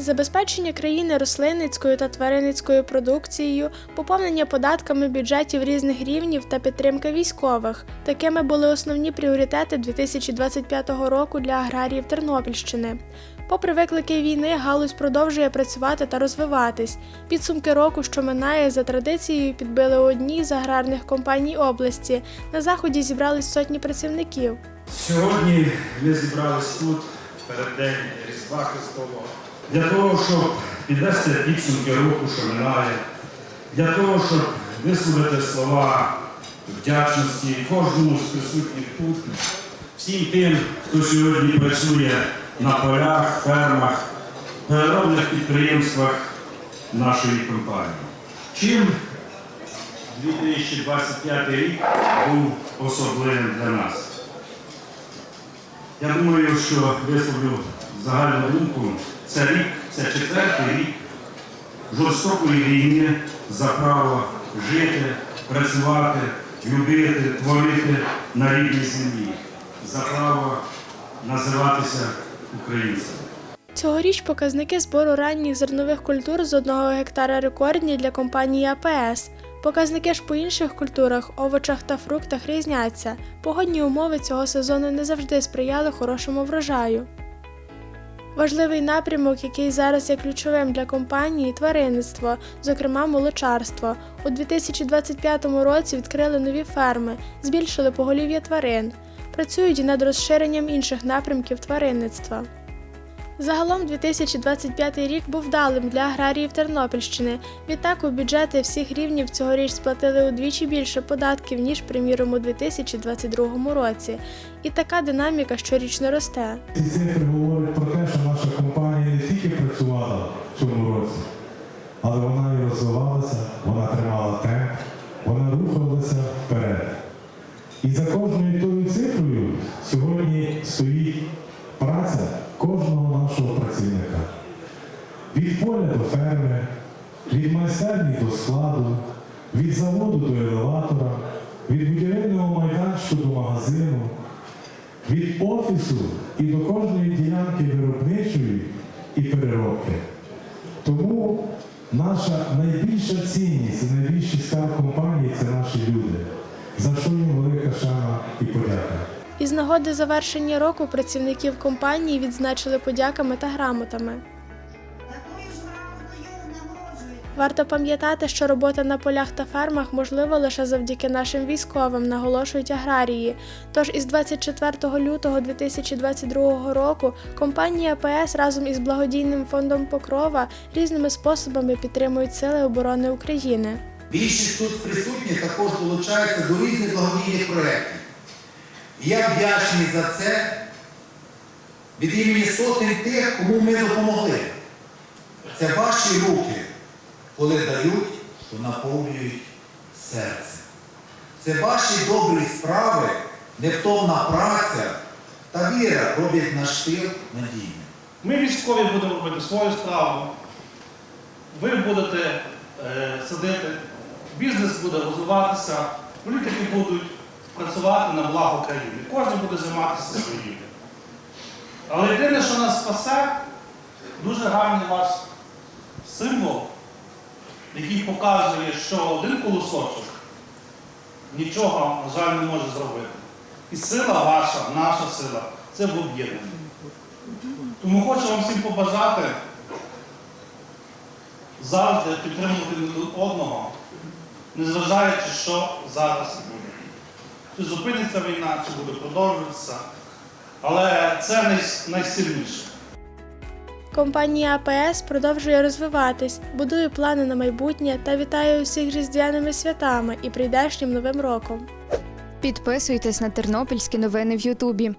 Забезпечення країни рослинницькою та тваринницькою продукцією, поповнення податками бюджетів різних рівнів та підтримка військових такими були основні пріоритети 2025 року для аграріїв Тернопільщини. Попри виклики війни, галузь продовжує працювати та розвиватись. Підсумки року, що минає, за традицією підбили одні з аграрних компаній області. На заході зібрались сотні працівників. Сьогодні ми зібрались тут перед день Різдва Христового для того, щоб підвести підсумки року, що минає, для того, щоб висловити слова вдячності кожному з присутніх тут, всім тим, хто сьогодні працює на полях, фермах, переробних підприємствах нашої компанії. Чим 2025 рік був особливим для нас? Я думаю, що висловлю загальну думку. Це рік, це четвертий рік жорстокої війни за право жити, працювати, любити, творити на рідній землі, за право називатися українцем. Цьогоріч показники збору ранніх зернових культур з одного гектара рекордні для компанії АПС. Показники ж по інших культурах, овочах та фруктах різняться. Погодні умови цього сезону не завжди сприяли хорошому врожаю. Важливий напрямок, який зараз є ключовим для компанії тваринництво, зокрема молочарство. У 2025 році відкрили нові ферми, збільшили поголів'я тварин, працюють і над розширенням інших напрямків тваринництва. Загалом 2025 рік був вдалим для аграріїв Тернопільщини. Відтак у бюджети всіх рівнів цьогоріч сплатили удвічі більше податків, ніж, приміром, у 2022 році. І така динаміка щорічно росте. Ці цифри говорять про те, що наша компанія не тільки працювала в цьому році, але вона і розвивалася, вона тримала темп, вона рухалася вперед. І за кожною тою цифрою сьогодні стоїть праця кожного нашого працівника. Від поля до ферми, від майстерні до складу, від заводу до елеватора, від будівельного майданчику до магазину, від офісу і до кожної ділянки виробничої і переробки. Тому наша найбільша цінність найбільший скарб компанії це наші люди. За що їм велика шана і подяка. Із нагоди завершення року працівників компанії відзначили подяками та грамотами. Варто пам'ятати, що робота на полях та фермах можлива лише завдяки нашим військовим, наголошують аграрії. Тож із 24 лютого 2022 року компанія АПС разом із благодійним фондом Покрова різними способами підтримують сили оборони України. Більшість тут присутніх також долучаються до різних благодійних проєктів. Я вдячний за це від імені сотень тих, кому ми допомогли. Це ваші руки, коли дають, то наповнюють серце. Це ваші добрі справи, невтомна праця та віра роблять наш тил надійним. Ми військові будемо робити свою справу. Ви будете е, садити, бізнес буде розвиватися, політики будуть працювати на благо країни. Кожен буде займатися своїм. Але єдине, що нас спасе, дуже гарний ваш символ, який показує, що один колосочок нічого, на жаль, не може зробити. І сила ваша, наша сила, це в об'єднанні. Тому хочу вам всім побажати завжди підтримувати одного, незважаючи, що зараз буде. Чи зупиниться війна, чи буде продовжуватися. Але це найсильніше. Компанія АПС продовжує розвиватись, будує плани на майбутнє та вітає усіх різдвяними святами і прийдешнім новим роком. Підписуйтесь на тернопільські новини в Ютубі.